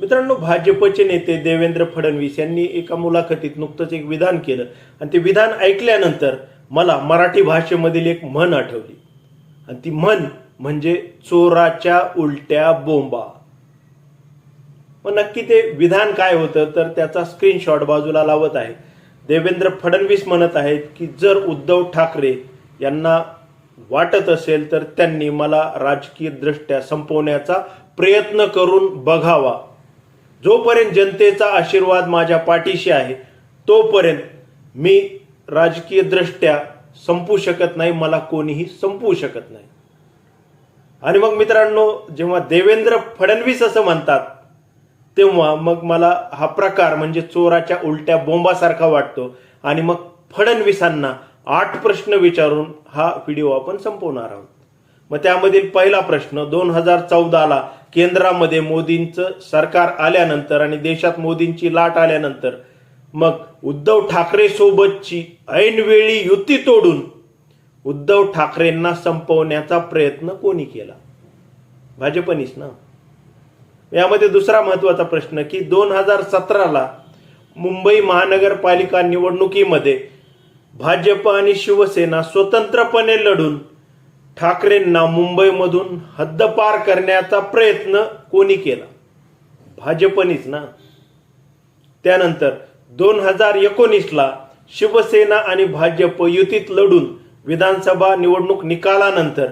मित्रांनो भाजपचे नेते देवेंद्र फडणवीस यांनी एका मुलाखतीत नुकतंच एक विधान केलं. आणि ते विधान ऐकल्यानंतर मला मराठी भाषेमधील एक म्हण आठवली. आणि ती म्हण म्हणजे चोराच्या उलट्या बोंबा. मग नक्की ते विधान काय होतं तर त्याचा स्क्रीनशॉट बाजूला लावत आहे. देवेंद्र फडणवीस म्हणत आहेत की जर उद्धव ठाकरे यांना वाटत असेल तर त्यांनी मला राजकीय दृष्ट्या संपवण्याचा प्रयत्न करून बघावा. जोपर्यंत जनतेचा आशीर्वाद माझ्या पाठीशी आहे तोपर्यंत मी राजकीय दृष्ट्या संपू शकत नाही मला कोणीही संपवू शकत नाही. आणि मग मित्रांनो जेव्हा देवेंद्र फडणवीस असं म्हणतात तेव्हा मग मला हा प्रकार म्हणजे चोराच्या उलट्या बोंबासारखा वाटतो. आणि मग फडणवीसांना आठ प्रश्न विचारून हा व्हिडिओ आपण संपवणार आहोत. मग त्यामधील पहिला प्रश्न दोन हजार चौदाला केंद्रामध्ये मोदींचं सरकार आल्यानंतर आणि देशात मोदींची लाट आल्यानंतर मग उद्धव ठाकरे सोबतची ऐनवेळी युती तोडून उद्धव ठाकरेंना संपवण्याचा प्रयत्न कोणी केला? भाजपनीच ना? यामध्ये दुसरा महत्त्वाचा प्रश्न की दोन हजार सतराला मुंबई महानगरपालिका निवडणुकीमध्ये भाजप आणि शिवसेना स्वतंत्रपणे लढून ठाकरेंना मुंबईमधून हद्दपार करण्याचा प्रयत्न कोणी केला? भाजपनीच ना? त्यानंतर दोन हजार एकोणीसला शिवसेना आणि भाजप युतीत लढून विधानसभा निवडणूक निकालानंतर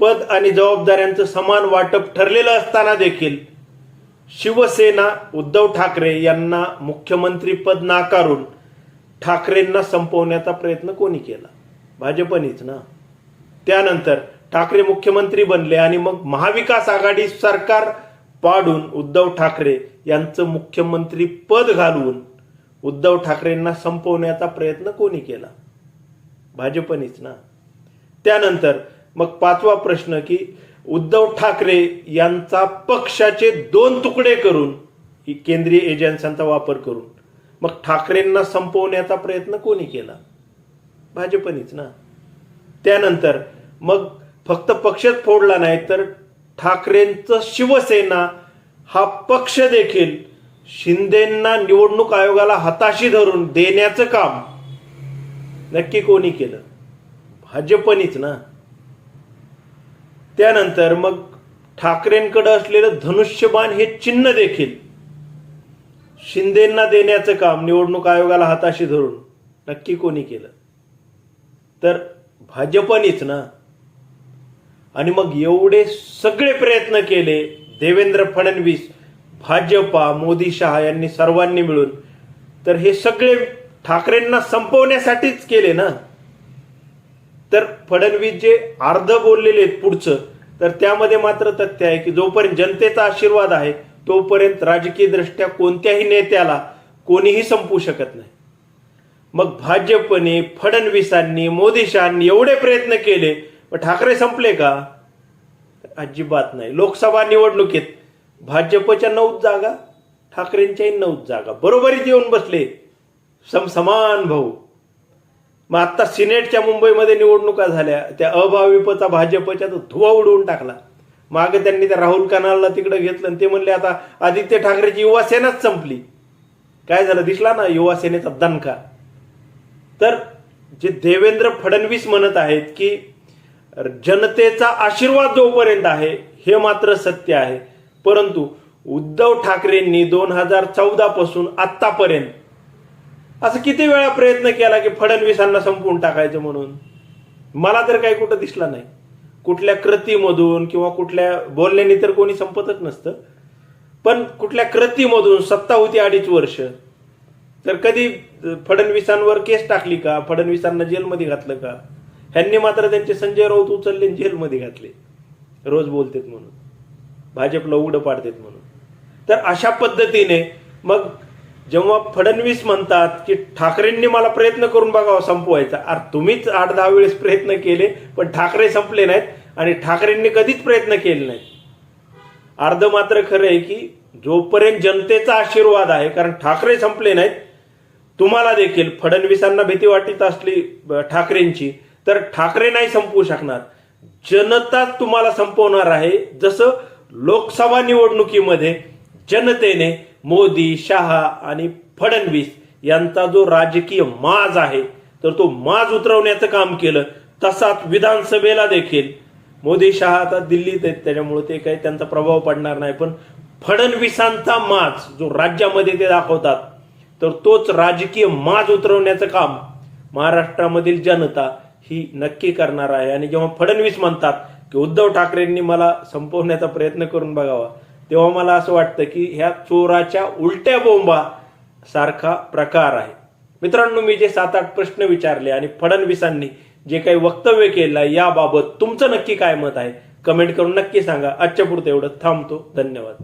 पद आणि जबाबदाऱ्यांचं समान वाटप ठरलेलं असताना देखील शिवसेना उद्धव ठाकरे यांना मुख्यमंत्री पद नाकारून ठाकरेंना संपवण्याचा प्रयत्न कोणी केला? भाजपनीच ना? त्यानंतर ठाकरे मुख्यमंत्री बनले आणि मग महाविकास आघाडी सरकार पाडून उद्धव ठाकरे यांचं मुख्यमंत्री पद घालवून उद्धव ठाकरेंना संपवण्याचा प्रयत्न कोणी केला? भाजपनीच ना? त्यानंतर मग पाचवा प्रश्न की उद्धव ठाकरे यांचा पक्षाचे दोन तुकडे करून ही केंद्रीय एजन्सींचा वापर करून मग ठाकरेंना संपवण्याचा प्रयत्न कोणी केला? भाजपनीच ना? त्यानंतर मग फक्त पक्षच फोडला नाही तर ठाकरेंचं शिवसेना हा पक्ष देखील शिंदेंना निवडणूक आयोगाला हाताशी धरून देण्याचं काम नक्की कोणी केलं? भाजपनीच ना? त्यानंतर मग ठाकरेंकडे असलेलं धनुष्यबाण हे चिन्ह देखील शिंदेंना देण्याचं काम निवडणूक आयोगाला हाताशी धरून नक्की कोणी केलं? तर भाजपनीच ना? आणि मग एवढे सगळे प्रयत्न केले देवेंद्र फडणवीस भाजपा मोदी शहा यांनी सर्वांनी मिळून. तर हे सगळे ठाकरेंना संपवण्यासाठीच केले ना? तर फडणवीस जे अर्ध बोललेले आहेत पुढचं तर त्यामध्ये मात्र तथ्य आहे की जोपर्यंत जनतेचा आशीर्वाद आहे तोपर्यंत राजकीय दृष्ट्या कोणत्याही नेत्याला कोणीही संपू शकत नाही. मग भाजपने फडणवीसांनी मोदी शहांनी एवढे प्रयत्न केले मग ठाकरे संपले का? अजिबात नाही. लोकसभा निवडणुकीत भाजपच्या नऊ जागा ठाकरेंच्याही नऊ जागा. बरोबरीत येऊन बसले. सम समान भाऊ. मग आत्ता सिनेटच्या मुंबईमध्ये निवडणुका झाल्या. त्या अभाविपचा भाजपच्या तो धुवा उडवून टाकला. मागे त्यांनी त्या राहुल कानालला तिकडे घेतलं आणि ते म्हणले आता आदित्य ठाकरेची युवासेनाच संपली. काय झालं? दिसला ना युवासेनेचा दणका. तर जे देवेंद्र फडणवीस म्हणत आहेत की जनतेचा आशीर्वाद जोपर्यंत आहे हे मात्र सत्य आहे. परंतु उद्धव ठाकरेंनी दोन हजार चौदा पासून आतापर्यंत असं किती वेळा प्रयत्न केला की फडणवीसांना संपवून टाकायचं म्हणून? मला तर काही कुठं दिसला नाही. कुठल्या कृतीमधून किंवा कुठल्या बोलण्याने तर कोणी संपतच नसतं. पण कुठल्या कृतीमधून सत्ता होती अडीच वर्ष. तर कधी फडणवीसांवर केस टाकली का? फडणवीसांना जेलमध्ये घातलं का? ह्यांनी मात्र त्यांचे संजय राऊत उचलले आणि जेलमध्ये घातले. रोज बोलतेत म्हणून. भाजपला उघडं पाडतेत म्हणून. तर अशा पद्धतीने मग जेव्हा फडणवीस म्हणतात की ठाकरेंनी मला प्रयत्न करून बघावा संपवायचा. अरे तुम्हीच आठ दहा वेळेस प्रयत्न केले पण ठाकरे संपले नाहीत आणि ठाकरेंनी कधीच प्रयत्न केले नाहीत. अर्ध मात्र खरं आहे की जोपर्यंत जनतेचा आशीर्वाद आहे कारण ठाकरे संपले नाहीत तुम्हाला देखील फडणवीसांना भीती वाटत असली ब- ठाकरेंची तर ठाकरे नाही संपवू शकणार. जनता तुम्हाला संपवणार आहे. जसं लोकसभा निवडणुकीमध्ये जनतेने मोदी शहा आणि फडणवीस यांचा जो राजकीय माज आहे तर तो माज उतरवण्याचं काम केलं. तसाच विधानसभेला देखील. मोदी शहा आता दिल्लीत आहेत त्याच्यामुळे ते काही त्यांचा प्रभाव पडणार नाही. पण फडणवीसांचा माज जो राज्यामध्ये ते दाखवतात तर तोच राजकीय माज उतरवण्याचं काम महाराष्ट्रामधील जनता ही नक्की करणार आहे. आणि जेव्हा फडणवीस म्हणतात की उद्धव ठाकरेंनी मला संपवण्याचा प्रयत्न करून बघावा तेव्हा मला असं वाटतं की ह्या चोराच्या उलट्या बोंबा सारखा प्रकार आहे. मित्रांनो मी जे सात आठ प्रश्न विचारले आणि फडणवीसांनी जे काही वक्तव्य केलं आहे याबाबत तुमचं नक्की काय मत आहे? कमेंट करून नक्की सांगा. आजच्या पुरतं एवढं थांबतो. धन्यवाद.